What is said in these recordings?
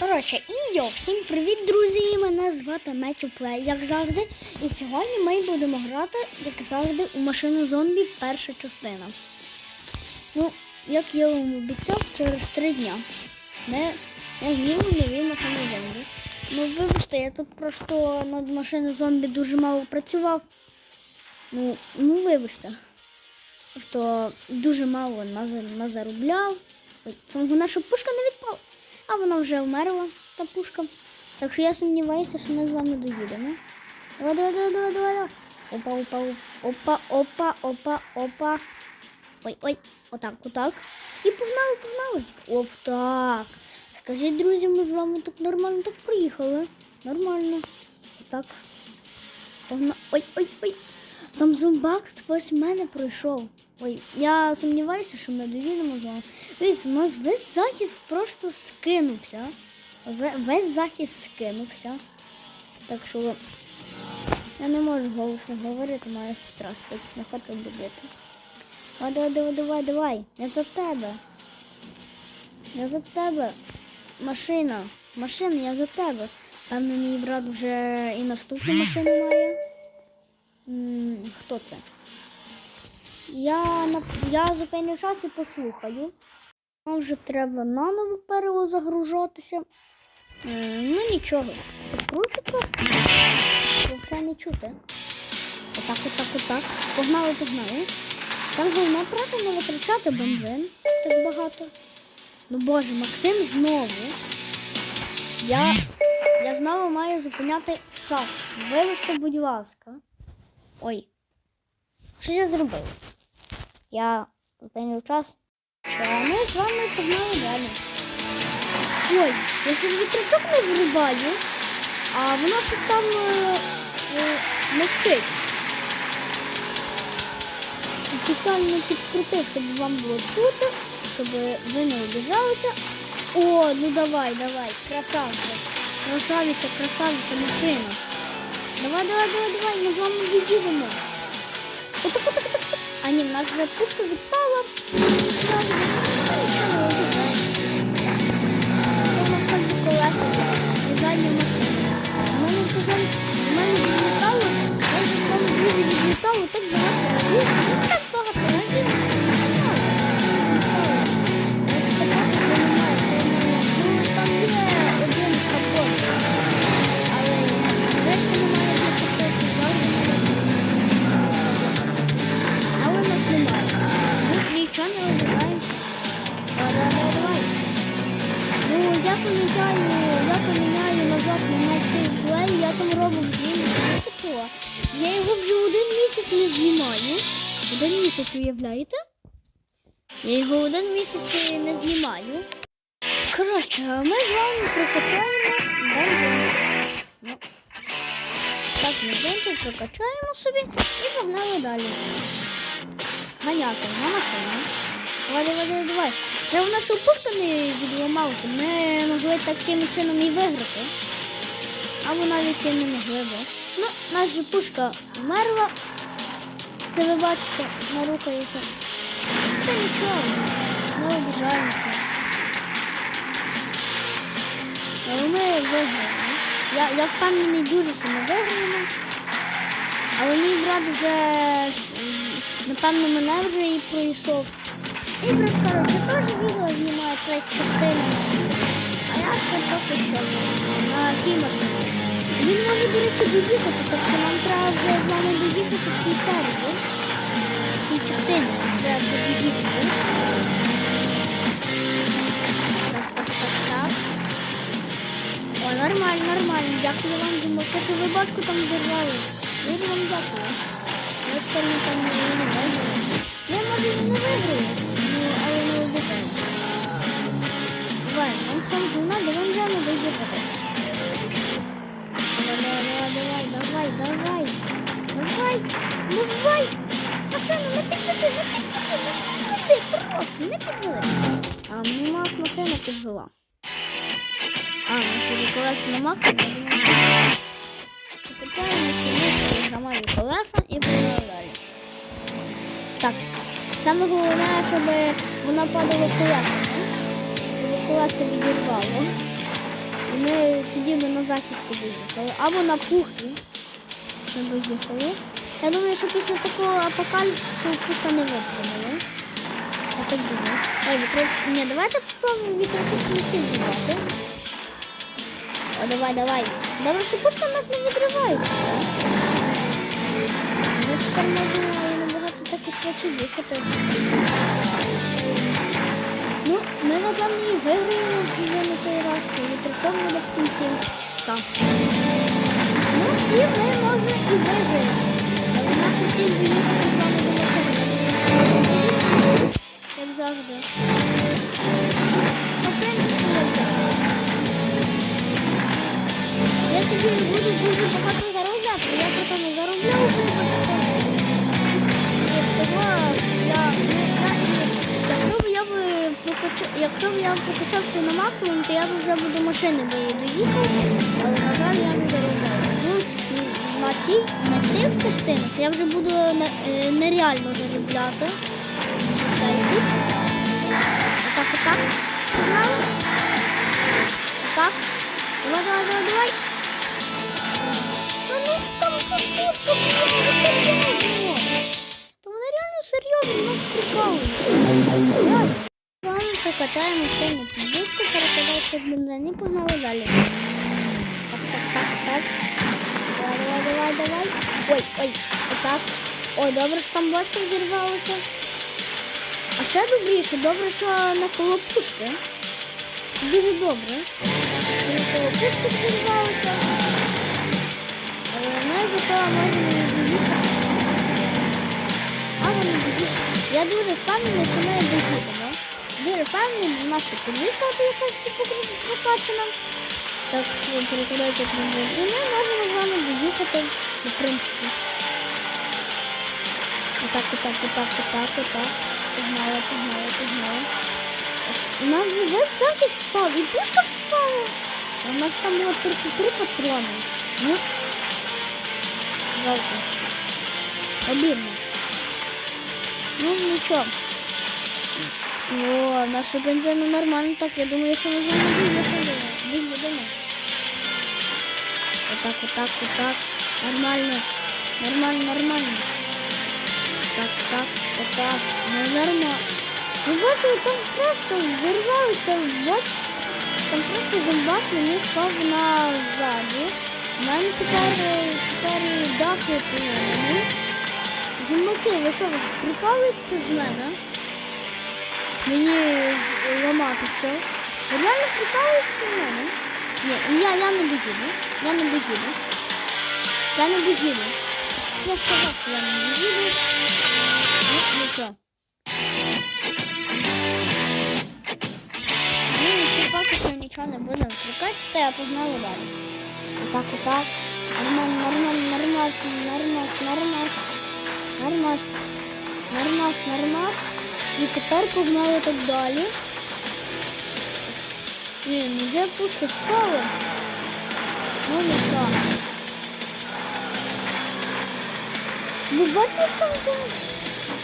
Коротше, і йо, всім привіт, друзі! Мене звати Метю Плей, як завжди. І сьогодні ми будемо грати, як завжди, у машину зомбі перша частина. Ну, як я вам обіцяв, через три дня. Ми я нові машини зомбі. Ну, вибачте, я тут просто над машиною зомбі дуже мало працював. Ну, ну вибачте. Просто дуже мало наз- назаробляв. Це наша пушка не відпала. А вона вже вмерла, та пушка. Так що я сумніваюся, що ми з вами доїдемо. Давай, давай, давай, давай, давай. Опа, опа, опа, опа, опа, опа. Ой, ой, отак, отак. І погнали, погнали. Оп, так. Скажіть, друзі, ми з вами так нормально так проїхали. Нормально. Отак. Погна... Ой, ой, ой. Там зомбак сквозь мене пройшов. Ой, я сумніваюся, що ми доїдемо з вами. Дивіться, у нас весь захист просто скинувся. Весь захист скинувся. Так що я не можу голосно говорити, моя сестра спить, не хочу будити. Давай, давай, давай, давай, давай. Я за тебе. Я за тебе. Машина. Машина, я за тебе. Певно, мій брат вже і наступну машину має. М, Хто це? Я, я зупиню час і послухаю. Нам вже треба наново перезагружатися. Ну нічого. Підкрутика. Вже не чути. Отак, отак, отак. Погнали, погнали. Саме головне правда не витрачати бензин так багато. Ну боже, Максим знову. Я, я знову маю зупиняти час. Вибачте, будь ласка. Ой. Що я зробив? Я зупинив час. А ми з вами погнали далі. Ой, я щось вітрячок не вирубаю, а воно щось там е, е, не вчить. Спеціально підкрутив, щоб вам було чути, щоб ви не обіжалися. О, ну давай, давай, красавця. Красавиця, красавиця машина. Давай, давай, давай, давай, ми з вами від'їдемо. Отак, отак, отак. А ні, в нас вже пушка відпала. Це у нас там колеса є. І задня машина. У мене вже там, у мене відлітало, я вже з вами дуже відлітало, так багато Я його один місяць не знімаю. Коротше, ми з вами прокачаємо бензин. Ну, так, бензин прокачаємо собі і погнали далі. Ганяти на машину. Давай, давай, давай. Та в нашу пушка не відламалася. Ми могли таким чином і виграти. Або навіть і не могли би. Ну, наша пушка вмерла. Це ви бачите, вона рухається. Та нічого, не обіжаємося. Але ми виграємо. Я, я впевнений дуже, що ми виграємо. Але мій брат вже, напевно, мене вже і пройшов. І брат коротше, теж відео знімає третю частину. А я ще поки що на тій машині. Він може, до речі, доїхати, тобто нам треба вже з вами доїхати в цій серії. В частині нормально, нормально. Дякую вам думаю, що ви бачку там держали. Дуже вам дякую. Щоб вона падала колеса. Щоб колеса відірвало. би на захисті доїхали, або на кухні. Ми доїхали. Я думаю, що після такого апокаліпсису пуха не витримали. Я так думаю. Ой, вітро... Ні, давайте попробуємо вітрокопники збивати. О, давай, давай. Добре, що пушка нас не відриває. Ми тепер можемо набагато так і швидше їхати. Напевно, виграємо вже на цей раз, коли буде в кінці. Так. Ну, і ми, може, і виграємо. Але нам хотів би їхати з вами до машини. Як завжди. В принципі, як завжди. Я тобі буду дуже багато заробляти, я просто не би прокачав, якщо б я прокачався на максимум, то я б вже до машини би доїхав, але на жаль я не заробляв. Ну, на ті, на тих частинах я вже буду е, нереально заробляти. Отак, отак. Отак. Давай, давай, давай, давай. Та ну там фотка була, серйозно. Та вони реально серйозно нас прикалують. Вами прокачаємо сильну підбудку, перекладається в бензин і погнали далі. Так, так, так, так. Давай, давай, давай, давай. Ой, ой, отак. Ой, добре, що там бочка взірвалася. А ще добріше, добре, що на коло пушки. Це дуже добре. На коло пушки взірвалася. Але ми зато можемо доїхати. А вони. Я дуже впевнений, що ми доїдемо. Дуже впевнений, що наша підвізка якась прокачана. Так що перекладається к нам. І ми можемо з вами доїхати, в принципі. Отак, отак, отак, отак, отак. Погнали, погнали, погнали. У нас вже весь захист спав, і пушка вспала. А у нас там було 33 патрони. Ну, жалко. Обідно. Ну, нічого. О, нашу бензину нормально так. Я думаю, що ми з вами доїхали. Доїдемо. Отак, отак, отак. Нормально. Нормально, нормально. Так, так, отак. Ну, нормально. Ви бачили, там просто взірвалися, бач, там просто зомбак мені впав назаді. У мене тепер, тепер дах є поломаний. Зомбаки, ви що, прикалуєтеся з мене? Мені ламати все. Реально прикалуєтеся з мене? Ні, я, я не доїду. Я не доїду. Я не доїду. Я сказав, що я не доїду. Ну, нічого. Поки що нічого не будемо прикачати, а погнали далі. Отак, отак. Нормально, нормально, нормально, нормально, нормально. Нормас. Нормас, нормас. І тепер погнали так далі. Блін, вже пушка спала. Ну нічого. Ви бачите, що там зом-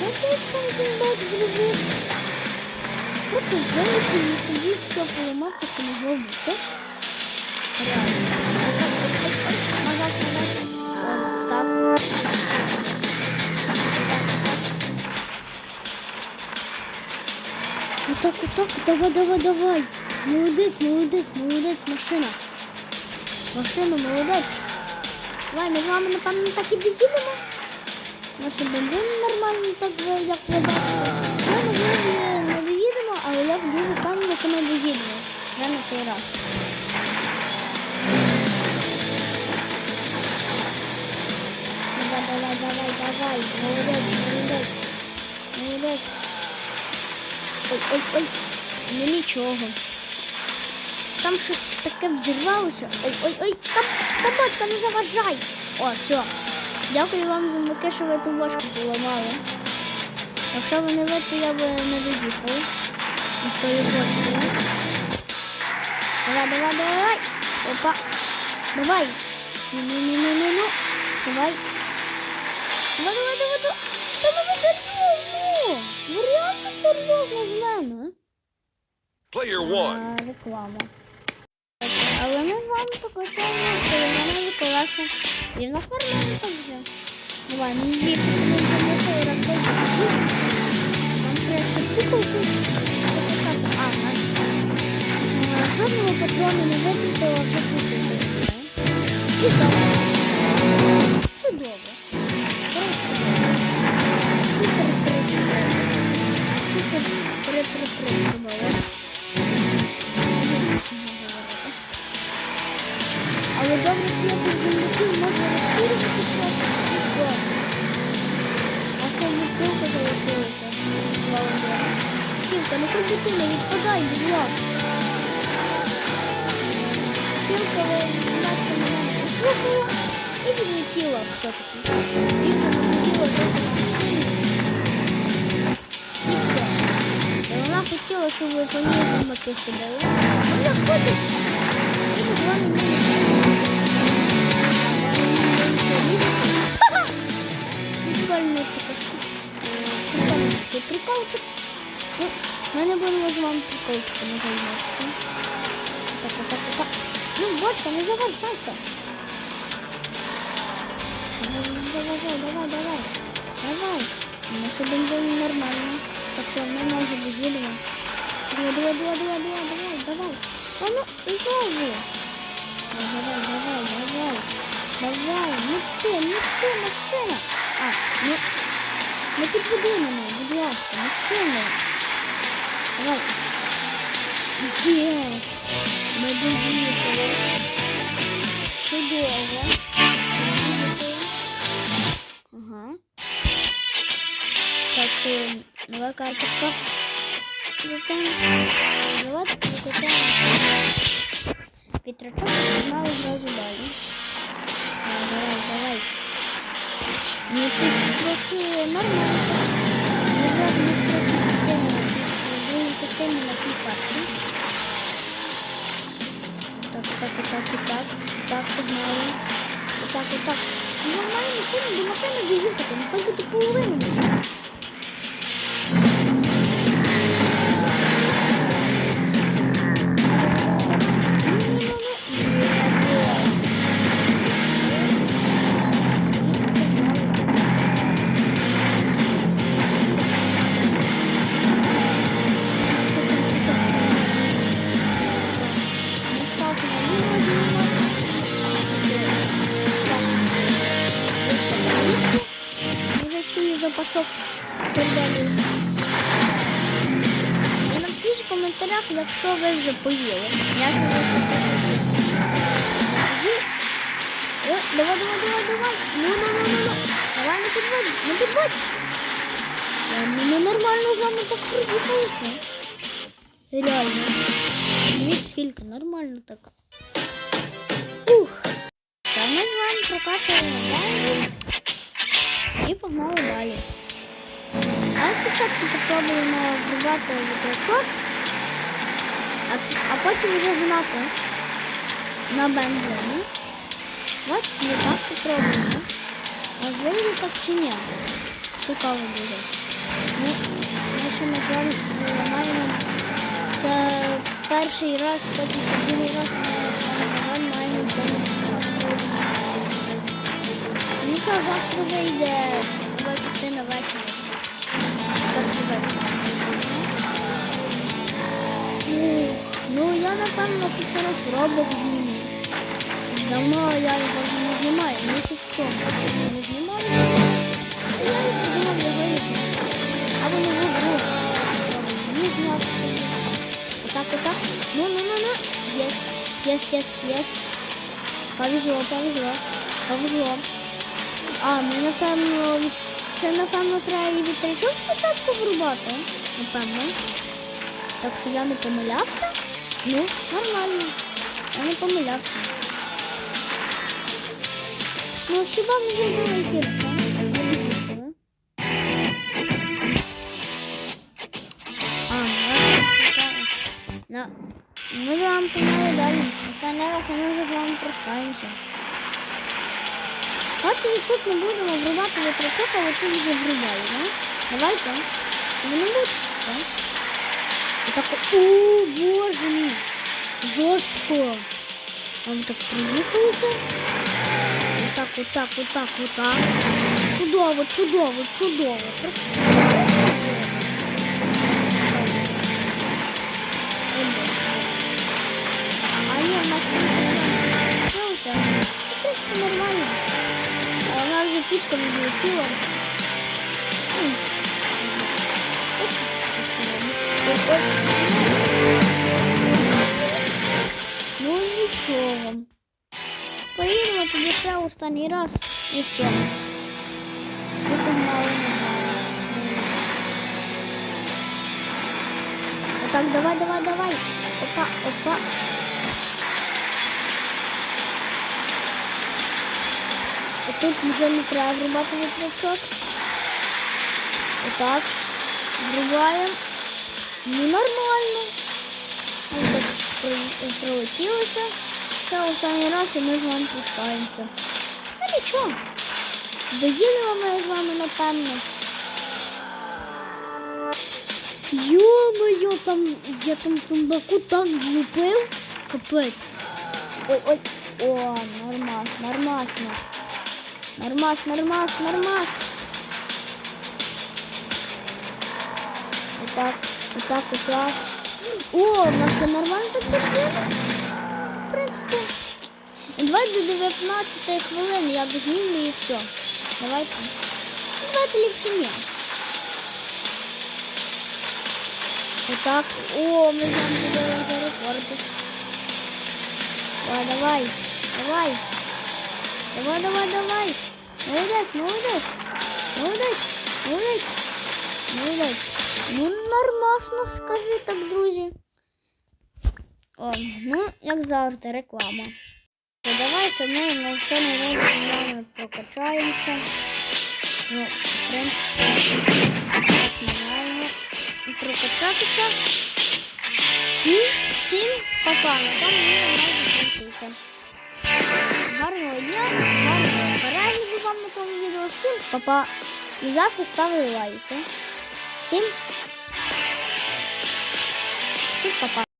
Бачите, що там зомбак зробив? Просто зомбаки не сидіть, все поламати, що могло бути. Реально. Отак, давай, давай, давай. Молодець, молодець, молодець, машина. Машина, молодець. Давай, ми з вами, напевно, так і доїдемо. Наші бензин нормально, так ви, як ви бачите. Ми, можливо, не доїдемо, але я буду впевнена, що ми доїдемо. Я на цей раз. Ой, ой, ой. Ну нічого. Там щось таке взірвалося. Ой, ой, ой, там, там бочка, не заважай. О, все. Дякую вам за що ви ту бочку поламали. Якщо ви не ви, то я би не доїхав. Із тою бочкою. Давай, давай, давай. Опа. Давай. Ну-ну-ну-ну-ну. Давай. Давай, давай, давай, давай. Та ви серйозно. Ви реально серйозно з мене? Player one. А, реклама. Але ми з вами покачаємо, коли мене колеса. І в нас нормально так вже. Давай, ну більше не замотали розповідати. Нам треба куколку. А, жодного патрону не витратила вже куколку. Чудово. Але добре, що я тут земляків можна розкурити просто. А що бутилка залишилася? Слава Богу. Бутилка, ну хоч ти не відпадай, будь ласка. Бутилка наче мене не послухала і відлетіла все-таки. Вона хотіла, щоб ви по ній замки ходили. Вона ходить. І з вами не Прикольно таке. Прикольний такий приколчик. Ну, ми не будемо з вами приколчиками займатися. Так, так, так, так. Ну, бочка, не заважайте. Давай, давай, давай, давай. Давай. Наше бензин нормально. Так що ми може їдемо. Давай, давай, давай, давай, давай, давай, давай. А ну, знову. Давай, давай, давай. Давай, не ти, не ти, машина. А, ну, не підведи мене, будь ласка, машина. Давай. Єс. Ми доїхали. Чудово. Ага. Так, е, нова карточка. Вітрачок мало зразу якщо ви вже поїли. Я ж не О, давай, давай, давай, давай. Ну, ну, ну, ну, ну. Давай, не підводь, не підводь. Ми нормально з вами так проїхалися. Реально. Дивіться, скільки нормально так. Ух. Це ми з вами прокачуємо базу. І погнали далі. А спочатку попробуємо врубати вітрячок, а, а потім вже гнати на бензині. От ми так попробуємо. Вийде так чи ні? Цікаво буде. Ну, ми ще на жаль маємо це перший раз, потім другий раз ми маємо це. Завтра вийде Ну, напевно хоч раз робок зніму. Давно я його не знімаю, місяць тому. Я не знімаю. А я і подумав його і. Або не гру. Не зняти. Отак, отак. Ну, ну, ну, ну. Єс, єс, єс, єс. Повезло, повезло. Повезло. А, ми напевно. від- Це напевно треба і вітрячок спочатку врубати. Напевно. Так що я не помилявся. Ну, нормально. Я не помилявся. Ну, хіба ми зробили гірше? Не випустили. А, так. Ну, ми з вами погнали далі. Останній раз ми вже з вами прощаємося. От і тут не будемо врубати витрачок, а ви тут вже врубали, да? Давайте. Ви не мучитеся. І так, о, боже мій. Жорстко. Вам так приїхалося. Отак, отак, отак, отак. Чудово, чудово, чудово. А ні, у нас не почалося. В принципі, нормально. А у нас вже пічка не Ну нічого. Поїдемо тоді ще останній раз і все. Ми погнали. Отак, давай, давай, давай. Опа, опа. Тут вже не треба врубати вітрячок. Отак. Врубаємо. Ну нормально. Ось так прилетілося. Це останній раз і ми з вами прощаємося. Ну нічого. Доїдемо ми з вами, напевно. Йо-моє, там я там зомбаку так влупив. Капець. Ой, ой. О, нормас, нормасно. Нормас, нормас, нормас. Отак, отак, отак. О, у нас це нормально так підбили. В принципі. Давай до 19 хвилини я дознімлю і все. Давайте. Давайте ліпше ні. Отак. О, ми вами будемо вже рекорди. Давай, давай, давай. Давай, давай, давай. Молодець, молодець. Молодець, молодець. Молодець. Ну, нормасно, скажи так, друзі. О, ну, як завжди, реклама. То давайте ми на останній раз з вами прокачаємося. Ну, в принципі, ми маємо прокачатися. І всім папа, на там відео майже закінчується. Гарного дня, гарного перегляду вам на тому відео. Всім папа. І завжди ставили лайки. Всім, папа.